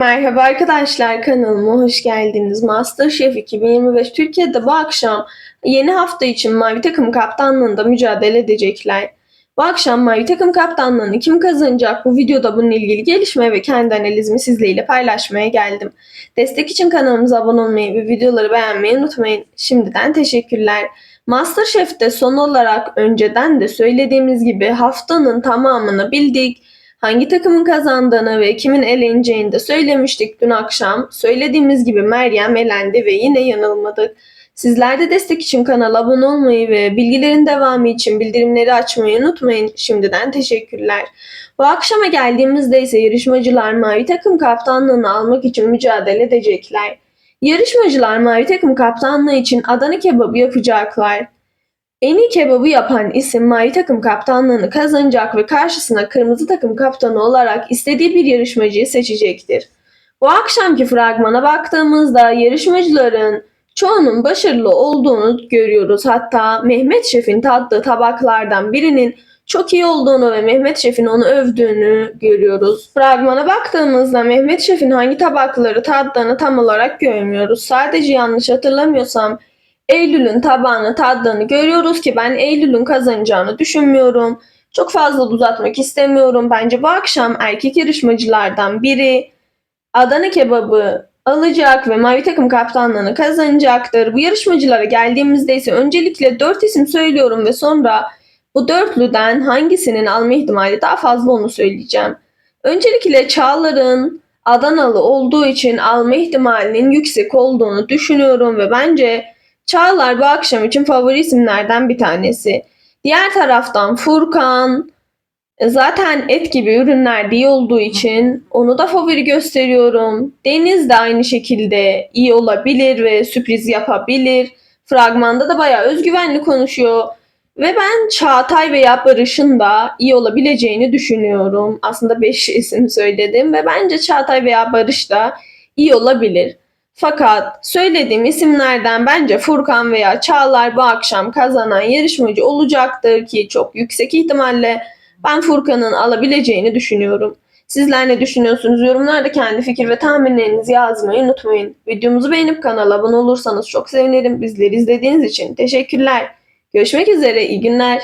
Merhaba arkadaşlar kanalıma hoş geldiniz. Masterchef 2025 Türkiye'de bu akşam yeni hafta için Mavi Takım kaptanlığında mücadele edecekler. Bu akşam Mavi Takım kaptanlığını kim kazanacak bu videoda bununla ilgili gelişme ve kendi analizimi sizlerle paylaşmaya geldim. Destek için kanalımıza abone olmayı ve videoları beğenmeyi unutmayın. Şimdiden teşekkürler. Masterchef'te son olarak önceden de söylediğimiz gibi haftanın tamamını bildik hangi takımın kazandığını ve kimin eleneceğini de söylemiştik dün akşam. Söylediğimiz gibi Meryem elendi ve yine yanılmadık. Sizler de destek için kanala abone olmayı ve bilgilerin devamı için bildirimleri açmayı unutmayın. Şimdiden teşekkürler. Bu akşama geldiğimizde ise yarışmacılar mavi takım kaptanlığını almak için mücadele edecekler. Yarışmacılar mavi takım kaptanlığı için Adana kebabı yapacaklar. En iyi kebabı yapan isim mavi takım kaptanlığını kazanacak ve karşısına kırmızı takım kaptanı olarak istediği bir yarışmacıyı seçecektir. Bu akşamki fragmana baktığımızda yarışmacıların çoğunun başarılı olduğunu görüyoruz. Hatta Mehmet Şef'in tattığı tabaklardan birinin çok iyi olduğunu ve Mehmet Şef'in onu övdüğünü görüyoruz. Fragmana baktığımızda Mehmet Şef'in hangi tabakları tattığını tam olarak görmüyoruz. Sadece yanlış hatırlamıyorsam Eylül'ün tabağını tattığını görüyoruz ki ben Eylül'ün kazanacağını düşünmüyorum. Çok fazla uzatmak istemiyorum. Bence bu akşam erkek yarışmacılardan biri Adana kebabı alacak ve mavi takım kaptanlığını kazanacaktır. Bu yarışmacılara geldiğimizde ise öncelikle 4 isim söylüyorum ve sonra bu dörtlüden hangisinin alma ihtimali daha fazla onu söyleyeceğim. Öncelikle Çağlar'ın Adanalı olduğu için alma ihtimalinin yüksek olduğunu düşünüyorum ve bence Çağlar bu akşam için favori isimlerden bir tanesi. Diğer taraftan Furkan e, zaten et gibi ürünler iyi olduğu için onu da favori gösteriyorum. Deniz de aynı şekilde iyi olabilir ve sürpriz yapabilir. Fragmanda da bayağı özgüvenli konuşuyor. Ve ben Çağatay veya Barış'ın da iyi olabileceğini düşünüyorum. Aslında 5 isim söyledim ve bence Çağatay veya Barış da iyi olabilir. Fakat söylediğim isimlerden bence Furkan veya Çağlar bu akşam kazanan yarışmacı olacaktır ki çok yüksek ihtimalle ben Furkan'ın alabileceğini düşünüyorum. Sizler ne düşünüyorsunuz? Yorumlarda kendi fikir ve tahminlerinizi yazmayı unutmayın. Videomuzu beğenip kanala abone olursanız çok sevinirim. Bizleri izlediğiniz için teşekkürler. Görüşmek üzere, iyi günler.